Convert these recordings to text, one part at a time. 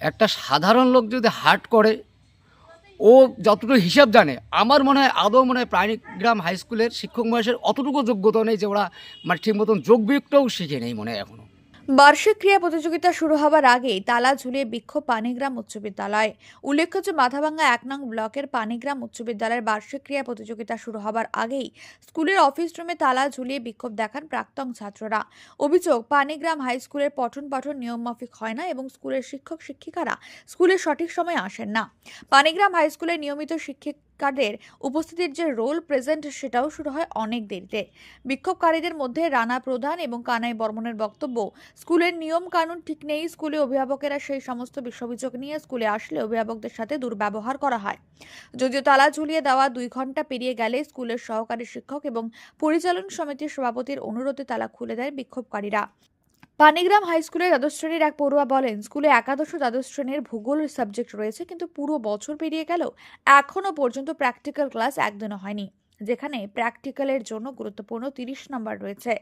একটা সাধারণ লোক যদি হার্ট করে, ও যতটুকু হিসাব জানে, আমার মনে হয় আদৌ মনে হয় প্রাণীগ্রাম হাই স্কুলের শিক্ষক মহাশয়ের অতটুকু যোগ্যতা নেই যে ওরা মানে ঠিক মতন যোগ বিয়োগটাও শিখে নেই মনে হয় এখনও বার্ষিক ক্রীড়া প্রতিযোগিতা শুরু হবার আগেই তালা ঝুলিয়ে বিক্ষোভ পানিগ্রাম উচ্চ বিদ্যালয়। উল্লেখ্য যে মাথাভাঙ্গা এক নং ব্লকের পানিগ্রাম উচ্চ বিদ্যালয়ের বার্ষিক ক্রীড়া প্রতিযোগিতা শুরু হবার আগেই স্কুলের অফিস রুমে তালা ঝুলিয়ে বিক্ষোভ দেখান প্রাক্তন ছাত্ররা। অভিযোগ, পানিগ্রাম হাই স্কুলের পঠন পাঠন নিয়মমাফিক হয় না এবং স্কুলের শিক্ষক শিক্ষিকারা স্কুলে সঠিক সময়ে আসেন না। পানিগ্রাম হাই স্কুলের নিয়মিত শিক্ষিকাদের উপস্থিতির যে রোল প্রেজেন্ট সেটাও শুরু হয় অনেক দেরিতে। বিক্ষোভকারীদের মধ্যে রানা প্রধান এবং কানাই বর্মনের বক্তব্য, স্কুলের নিয়ম কানুন ঠিক নেই, স্কুলে অভিভাবকেরা সেই সমস্ত বিষয় অভিযোগ নিয়ে স্কুলে আসলে অভিভাবকদের সাথে দুর্ব্যবহার করা হয়। যদিও তালা ঝুলিয়ে দেওয়া দুই ঘণ্টা পেরিয়ে গেলে স্কুলের সহকারী শিক্ষক এবং পরিচালন সমিতির সভাপতির অনুরোধে তালা খুলে দেয় বিক্ষোভকারীরা। পানিগ্রাম হাই স্কুলের দ্বাদশ শ্রেণির এক পড়ুয়া বলেন, স্কুলে একাদশ দ্বাদশ শ্রেণির ভূগোল সাবজেক্ট রয়েছে, কিন্তু পুরো বছর পেরিয়ে গেল এখনও পর্যন্ত প্র্যাকটিক্যাল ক্লাস একদিনও হয়নি, যেখানে প্র্যাকটিক্যালের জন্য গুরুত্বপূর্ণ তিরিশ নম্বর রয়েছে।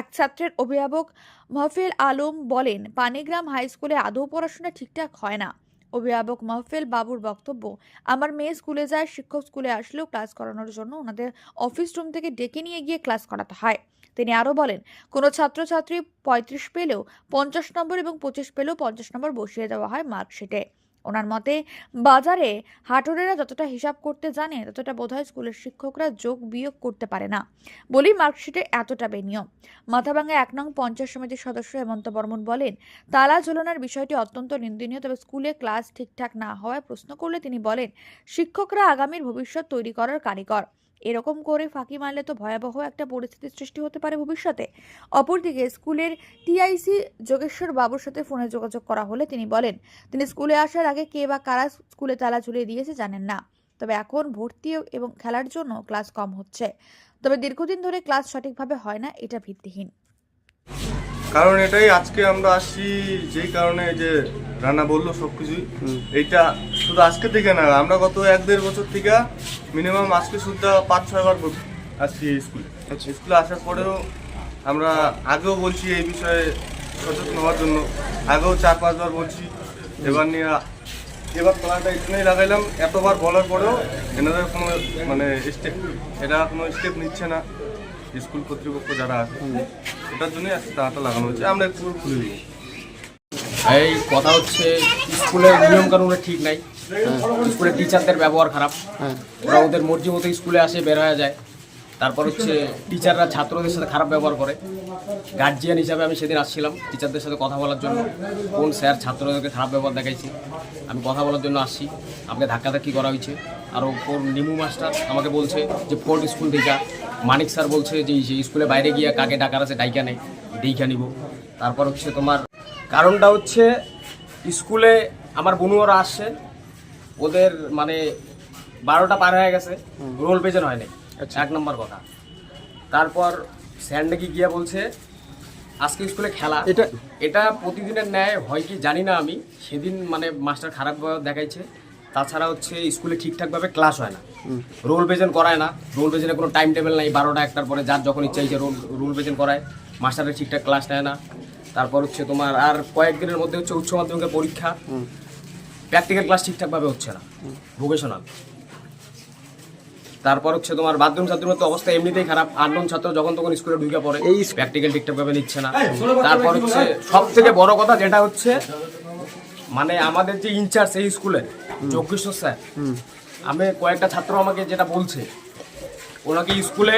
এক ছাত্রের অভিভাবক মহফিল আলম বলেন, পানিগ্রাম হাই স্কুলে আদৌ পড়াশোনা ঠিকঠাক হয় না। অভিভাবক মাহফেল বাবুর বক্তব্য, আমার মেয়ে স্কুলে যায়, শিক্ষক স্কুলে আসলেও ক্লাস করানোর জন্য ওনাদের অফিস রুম থেকে ডেকে নিয়ে গিয়ে ক্লাস করাতে হয়। তিনি আরও বলেন, কোনো ছাত্রছাত্রী পঁয়ত্রিশ পেলেও পঞ্চাশ নম্বর এবং পঁচিশ পেলেও পঞ্চাশ নম্বর বসিয়ে দেওয়া হয় মার্কশিটে। ওনার মতে, বাজারে হাটরেরা যতটা হিসাব করতে জানে, ততটা বোধহয় স্কুলের শিক্ষকরা যোগ বিয়োগ করতে পারে না বলেই মার্কশিটে এতটা বেনিয়ম। মাথাভাঙ্গা এক নং পঞ্চায়েত সমিতির সদস্য হেমন্ত বর্মন বলেন, তালা ঝোলানোর বিষয়টি অত্যন্ত নিন্দনীয়, তবে স্কুলে ক্লাস ঠিকঠাক না হওয়ায় প্রশ্ন করলে তিনি বলেন, শিক্ষকরা আগামীর ভবিষ্যৎ তৈরি করার কারিগর। এরকম করে ফাঁকি মারলে তো ভয়াবহ একটা পরিস্থিতির সৃষ্টি হতে পারে ভবিষ্যতে। অপরদিকে স্কুলের টিআইসি যোগেশ্বর বাবুর সাথে ফোনে যোগাযোগ করা হলে তিনি বলেন তিনি স্কুলে আসার আগে কে বা কারা স্কুলে তালা ঝুলিয়ে দিয়েছে জানেন না। তবে এখন ভর্তি এবং খেলার জন্য ক্লাস কম হচ্ছে। তবে দীর্ঘদিন ধরে ক্লাস সঠিকভাবে হয় না এটা ভিত্তিহীন। কারণ এটাই আজকে আমরা আসছি যেই কারণে যে রান্না বলল সব কিছুই এইটা শুধু আজকে থেকে না আমরা গত এক দেড় বছর থেকে মিনিমাম আজকে শুদ্ধ পাঁচ ছয়বার আসছি স্কুলে স্কুলে আসার পরেও আমরা আগেও বলছি এই বিষয়ে সচেতন হওয়ার জন্য আগেও চার পাঁচবার বলছি এবার নিয়ে এবার তলাটা এখানেই লাগাইলাম এতবার বলার পরেও এনাদের কোনো মানে স্টেপ এরা কোনো স্টেপ নিচ্ছে না স্কুল কর্তৃপক্ষ যারা আছে এটার জন্যই আজকে তালাটা লাগানো হচ্ছে আমরা একটু খুলে দিই এই কথা হচ্ছে স্কুলের নিয়ম কানুন ঠিক নাই। স্কুলের টিচারদের ব্যবহার খারাপ। ওরা ওদের মর্জি মতো স্কুলে আসে বের হয়ে যায়। তারপর হচ্ছে টিচাররা ছাত্রদের সাথে খারাপ ব্যবহার করে। গার্জিয়ান হিসাবে আমি সেদিন আসছিলাম টিচারদের সাথে কথা বলার জন্য। কোন স্যার ছাত্রদেরকে খারাপ ব্যবহার দেখাইছে? আমি কথা বলার জন্য আসছি। আমাকে ধাক্কাধাক্কি করা হয়েছে? আর ওপর নিমু মাস্টার আমাকে বলছে যে ফোর্ট স্কুল থেকে মানিক স্যার বলছে যে স্কুলে বাইরে গিয়ে কাকে ডাকার আছে ডাইকা নেই দেখা নিব। তারপর হচ্ছে তোমার কারণটা হচ্ছে স্কুলে আমার বনুয়ারা আসছে ওদের মানে বারোটা পার হয়ে গেছে রোল পেজেন হয়নি নাই এক নম্বর কথা। তারপর স্যান্ডে কি গিয়া বলছে আজকে স্কুলে খেলা। এটা এটা প্রতিদিনের ন্যায় হয় কি জানি না আমি সেদিন মানে মাস্টার খারাপ ব্যবহার দেখাইছে। তাছাড়া হচ্ছে স্কুলে ঠিকঠাকভাবে ক্লাস হয় না। রোল বেজেন করায় না রোল বেজেনে কোনো টাইম টেবিল নাই বারোটা একটার পরে যার যখন ইচ্ছা ইচ্ছে রোল রোল বেজেন করায়। মাস্টারের ঠিকঠাক ক্লাস নেয় না। তারপর হচ্ছে তোমার আর কয়েকদিনের মধ্যে হচ্ছে উচ্চ মাধ্যমিকের পরীক্ষা। প্র্যাকটিক্যাল ক্লাস ঠিকঠাকভাবে হচ্ছে না। ভোকেশনাল তারপর হচ্ছে তোমার বাথরুম ছাত্রের তো অবস্থা এমনিতেই খারাপ। আননোন ছাত্র যখন তখন স্কুলে ঢুকে পড়ে। এই প্র্যাকটিক্যাল ঠিকঠাকভাবে নিচ্ছে না। তারপর হচ্ছে সব থেকে বড় কথা যেটা হচ্ছে মানে আমাদের যে ইনচার্জ এই স্কুলে যোগেশ্বর স্যার আমি কয়েকটা ছাত্র আমাকে যেটা বলছে ওনাকে স্কুলে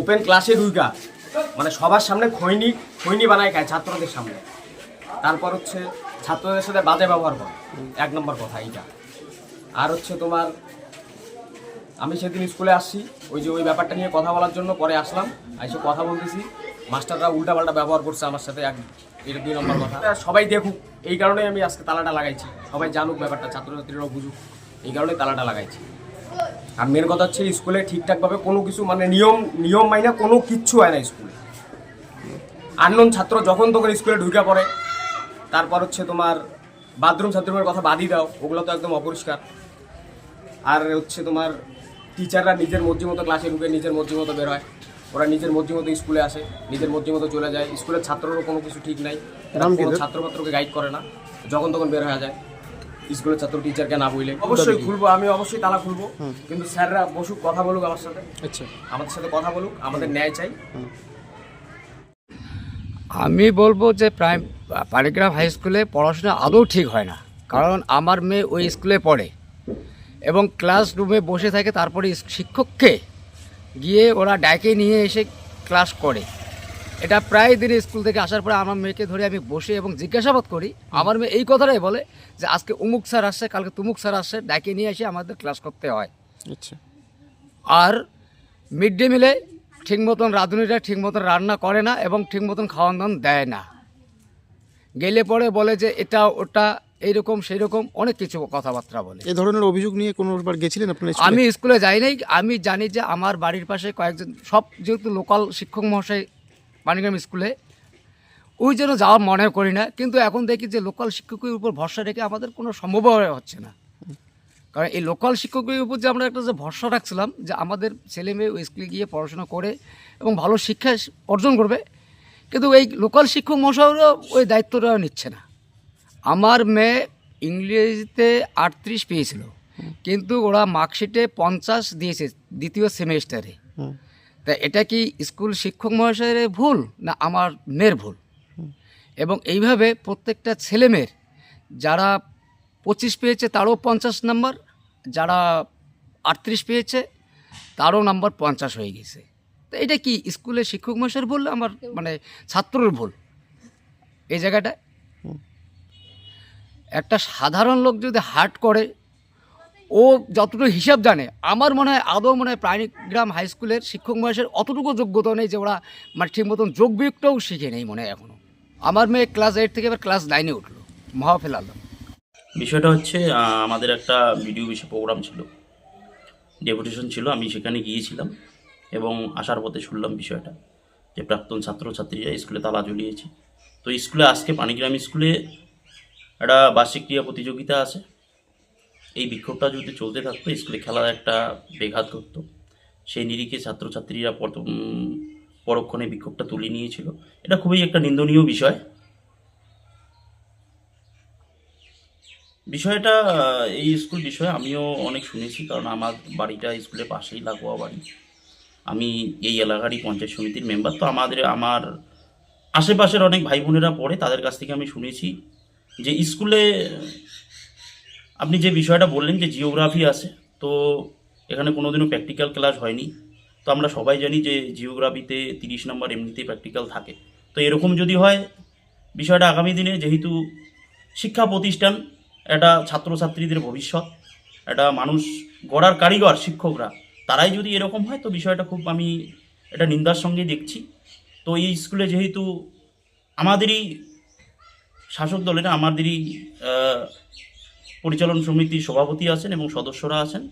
ওপেন ক্লাসে ঢুকা মানে সবার সামনে খৈনি খৈনি বানায় খায় ছাত্রদের সামনে। তারপর হচ্ছে ছাত্রদের সাথে বাজে ব্যবহার করে। এক নম্বর কথা এইটা। আর হচ্ছে তোমার, আমি সেদিন স্কুলে আসছি, ওই যে ওই ব্যাপারটা নিয়ে কথা বলার জন্য পরে আসলাম এসে কথা বলতেছি। মাস্টাররা উল্টাপাল্টা ব্যবহার করছে আমার সাথে, এক এটা দুই নম্বর কথা। সবাই দেখুক, এই কারণেই আমি আজকে তালাটা লাগাইছি। সবাই জানুক ব্যাপারটা, ছাত্রছাত্রীরাও বুঝুক, এই কারণেই তালাটা লাগাইছি। আর মেন কথা হচ্ছে স্কুলে ঠিকঠাকভাবে কোনো কিছু মানে নিয়ম নিয়ম মাইনা কোনো কিচ্ছু হয় না স্কুলে। আননোন ছাত্র যখন তখন স্কুলে ঢুকে পড়ে। তারপর হচ্ছে তোমার বাথরুম ছাত্রুমের কথা বাদই দাও ওগুলো তো একদম অপরিষ্কার। আর হচ্ছে তোমার টিচাররা নিজের মর্জি মতো ক্লাসে ঢুকে নিজের মর্জি মতো বের হয় ওরা নিজের মর্জি মতো স্কুলে আসে নিজের মর্জি মতো চলে যায়। স্কুলের ছাত্ররও কোনো কিছু ঠিক নাই। কোনো ছাত্রপাত্রকে গাইড করে না। যখন তখন বের হয়ে যায়। স্কুলের ছাত্র টিচারকে না বইলে। অবশ্যই খুলবো আমি অবশ্যই তালা খুলবো। কিন্তু স্যাররা বসুক কথা বলুক আমার সাথে। আচ্ছা। আমাদের সাথে কথা বলুক আমাদের ন্যায় চাই। আমি বলব যে প্রাইম পানিগ্রাম হাই স্কুলে পড়াশোনা আদৌ ঠিক হয় না। কারণ আমার মেয়ে ওই স্কুলে পড়ে এবং ক্লাসরুমে বসে থাকে তারপরে শিক্ষককে গিয়ে ওরা ডাকে নিয়ে এসে ক্লাস করে। এটা প্রায় দিন স্কুল থেকে আসার পরে আমার মেয়েকে ধরে আমি বসে এবং জিজ্ঞাসাবাদ করি। আমার মেয়ে এই কথাটাই বলে যে আজকে উমুক স্যার আসছে কালকে তুমুক স্যার আসছে ডাকে নিয়ে এসে আমাদের ক্লাস করতে হয়। আচ্ছা। আর মিড ডে মিলে ঠিক মতন রাঁধুনিরা ঠিক মতন রান্না করে না এবং ঠিক মতন খাওয়ান দাওয়ান দেয় না। গেলে পরে বলে যে এটা ওটা এইরকম সেই রকম অনেক কিছু কথাবার্তা বলে। এই ধরনের অভিযোগ নিয়ে কোনোবার গেছিলেন স্কুলে? আমি স্কুলে যাই নাই। আমি জানি যে আমার বাড়ির পাশে কয়েকজন সব যেহেতু লোকাল শিক্ষক মহাশয় পানিগ্রাম স্কুলে ওই জন্য যাওয়ার মনে করি না। কিন্তু এখন দেখি যে লোকাল শিক্ষকের উপর ভরসা রেখে আমাদের কোনো সম্ভব হচ্ছে না। কারণ এই লোকাল শিক্ষকের উপর যে আমরা একটা যে ভরসা রাখছিলাম যে আমাদের ছেলে মেয়ে ওই স্কুলে গিয়ে পড়াশোনা করে এবং ভালো শিক্ষা অর্জন করবে কিন্তু এই লোকাল শিক্ষক মশাইরা ওই দায়িত্বটা নিচ্ছে না। আমার মেয়ে ইংরেজিতে আটত্রিশ পেয়েছিল কিন্তু ওরা মার্কশিটে পঞ্চাশ দিয়েছে দ্বিতীয় সেমিস্টারে। তা এটা কি স্কুল শিক্ষক মহাশয়ের ভুল না আমার মেয়ের ভুল? এবং এইভাবে প্রত্যেকটা ছেলেমেয়ের যারা পঁচিশ পেয়েছে তারও পঞ্চাশ নাম্বার যারা আটত্রিশ পেয়েছে তারও নাম্বার পঞ্চাশ হয়ে গেছে। তো এটা কি স্কুলের শিক্ষক মহাশয়ের ভুল আমার মানে ছাত্রর ভুল? এই জায়গাটায় একটা সাধারণ লোক যদি হার্ট করে ও যতটুকু হিসাব জানে আমার মনে হয় আদৌ মনে হয় প্রাণীগ্রাম হাই স্কুলের শিক্ষক মহাশয়ের অতটুকু যোগ্যতা নেই যে ওরা মানে ঠিক মতন যোগ বিয়োগটাও শিখে নেই মনে হয় এখনও আমার মেয়ে ক্লাস এইট থেকে এবার ক্লাস নাইনে উঠল মহা ফেলালো বিষয়টা হচ্ছে আমাদের একটা ভিডিও বিষয় প্রোগ্রাম ছিল। ডেপুটেশন ছিল, আমি সেখানে গিয়েছিলাম এবং আসার পথে শুনলাম বিষয়টা যে প্রাক্তন ছাত্রছাত্রীরা স্কুলে তালা ঝুলিয়েছে। তো স্কুলে আজকে পানিগ্রাম স্কুলে একটা বার্ষিক ক্রিয়া প্রতিযোগিতা আছে। এই বিক্ষোভটা যদি চলতে থাকতো, স্কুলে খেলার একটা বেঘাত ঘটতো। সেই নিরিখে ছাত্রছাত্রীরা পর- পরক্ষণে বিক্ষোভটা তুলে নিয়েছিল। এটা খুবই একটা নিন্দনীয় বিষয়। বিষয়টা এই স্কুল বিষয়ে আমিও অনেক শুনেছি, কারণ আমার বাড়িটা স্কুলের পাশেই লাগোয়া বাড়ি। আমি এই এলাকারই পঞ্চায়েত সমিতির মেম্বার তো আমাদের, আমার আশেপাশের অনেক ভাই বোনেরা পড়ে, তাদের কাছ থেকে আমি শুনেছি যে স্কুলে, আপনি যে বিষয়টা বললেন যে জিওগ্রাফি আছে, তো এখানে কোনোদিনও প্র্যাকটিক্যাল ক্লাস হয়নি। তো আমরা সবাই জানি যে জিওগ্রাফিতে তিরিশ নম্বর এমনিতেই প্র্যাকটিক্যাল থাকে। তো এরকম যদি হয়, বিষয়টা আগামী দিনে যেহেতু শিক্ষা প্রতিষ্ঠান একটা ছাত্রছাত্রীদের ভবিষ্যৎ একটা মানুষ গড়ার কারিগর, শিক্ষকরা। তারাই যদি এরকম হয়, তো বিষয়টা খুব আমি এটা নিন্দার সঙ্গে দেখছি। তো এই স্কুলে যেহেতু আমাদেরই শাসক দলের আমাদেরই পরিচালন সমিতির সভাপতি আছেন এবং সদস্যরা আছেন।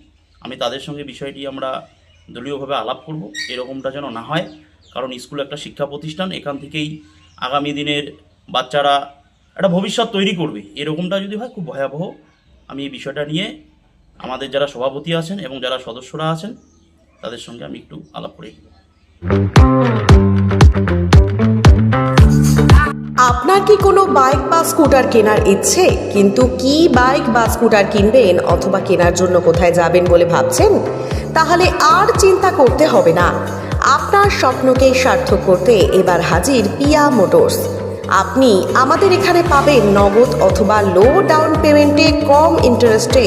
আমি তাদের সঙ্গে বিষয়টি আমরা দলীয়ভাবে আলাপ করব, এরকমটা যেন না হয়। কারণ স্কুল একটা শিক্ষা প্রতিষ্ঠান, এখান থেকেই আগামী দিনের বাচ্চারা একটা ভবিষ্যৎ তৈরি করবে। এরকমটা যদি হয়, খুব ভয়াবহ। আমি এই বিষয়টা নিয়ে আমাদের যারা সভাপতি আছেন এবং যারা সদস্যরা আছেন, তাদের সঙ্গে আমি একটু আলাপ করে আপনার কি কোনো বাইক বা স্কুটার কেনার ইচ্ছে? কিন্তু কি বাইক বা স্কুটার কিনবেন অথবা কেনার জন্য কোথায় যাবেন বলে ভাবছেন? তাহলে আর চিন্তা করতে হবে না। আপনার স্বপ্নকে সার্থক করতে এবার হাজির পিয়া মোটরস। আপনি আমাদের এখানে পাবেন নগদ অথবা লো ডাউন পেমেন্টে কম ইন্টারেস্টে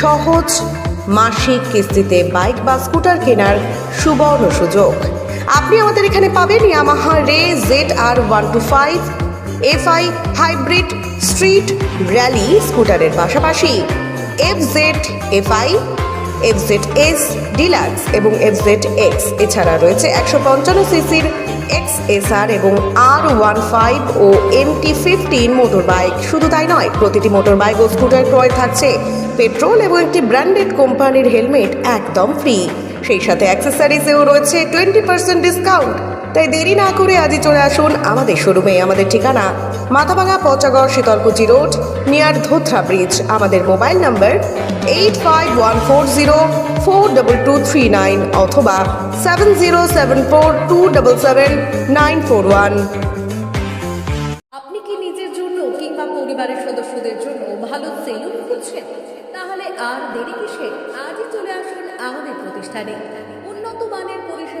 সহজ মাসিক কিস্তিতে বাইক বা স্কুটার কেনার সুবর্ণ সুযোগ। আপনি আমাদের এখানে পাবেন Yamaha Ray Z R one two five FI hybrid street rally স্কুটারের পাশাপাশি। F Z FI F Z S deluxe এবং এফ জেড এক্স এছাড়া রয়েছে একশো পঞ্চান্ন সিসির এক্স এসআর এবং আর ওয়ান ফাইভ ও এমটি ফিফটিন মোটর বাইক শুধু তাই নয়, প্রতিটি মোটর বাইক ও স্কুটার ক্রয় থাকছে। পেট্রোল এবং একটি ব্র্যান্ডেড কোম্পানির হেলমেট একদম ফ্রি সেই সাথে অ্যাক্সেসারিজেও রয়েছে টোয়েন্টি পার্সেন্ট ডিসকাউন্ট তাই দেরি না করে আজই চলে আসুন আমাদের শোরুমে। আমাদের ঠিকানা Mathabhanga Pachagarh Sitalkuchi road, near Dhotra bridge. আমাদের mobile number eight five one four zero four double two three nine অথবা seven zero seven four two double seven nine four one. আপনি কি নিজের জন্য কিংবা পরিবারের সদস্যদের জন্য ভালো সেলুন খুঁজছেন? তাহলে আর দেরি কিসে? আজই চলে আসুন আমাদের প্রতিষ্ঠানে। উন্নত মানের